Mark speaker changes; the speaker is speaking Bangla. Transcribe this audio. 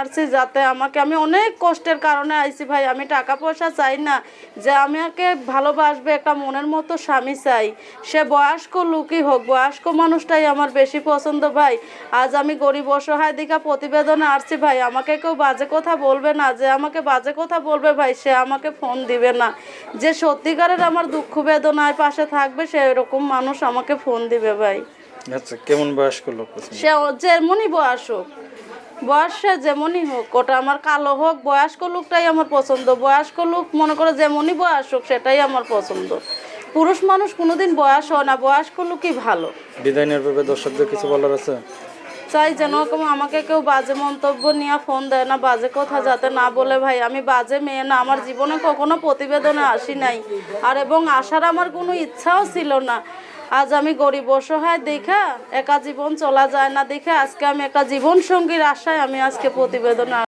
Speaker 1: আসছি যাতে আমাকে আমি অনেক কষ্টের কারণে আইছি ভাই আমি টাকা পয়সা চাই না। যে আমাকে ভালোবাসবে একটা মনের মতো স্বামী চাই। সে বয়স্ক লোকই হোক বয়স্ক মানুষটাই আমার বেশি পছন্দ ভাই। আজ আমি গরিব অসহায় দিকা প্রতিবেদনে আসছি ভাই আমাকে কেউ বাজে কথা বলবে না। যে আমাকে বাজে কথা বলবে ভাই সে আমাকে ফোন দিবে না। যে সত্যিকারের আমার দুঃখ বেদনায় পাশে থাকবে সে এরকম মানুষ আমাকে ফোন দিবে ভাই।
Speaker 2: আচ্ছা কেমন বয়স্ক লোক?
Speaker 1: সে যেমনই বয়স হোক। বয়স যেমনই হোক ওটা আমার কালো হোক বয়স্ক লোকটাই আমার পছন্দ। বয়স্ক লোক মনে করে যেমনই বয়স হোক সেটাই আমার পছন্দ। পুরুষ মানুষ কোনোদিন বয়স হয় না বয়স্ক লোকই ভালো।
Speaker 2: ডিজাইনের ব্যাপারে দর্শকদের কিছু বলার আছে?
Speaker 1: চাই যেন আমাকে কেউ বাজে মন্তব্য নিয়ে ফোন দেয় না বাজে কথা যাতে না বলে ভাই আমি বাজে মেয়ে না আমার জীবনে কখনো প্রতিবেদনে আসি নাই। আর এবং আসার আমার কোনো ইচ্ছাও ছিল না। আজ আমি গরিব অসহায় দেখা, একা জীবন চলা যায় না দেখে। আজকে আমি একা জীবন সঙ্গীর আশায় আমি আজকে প্রতিবেদনে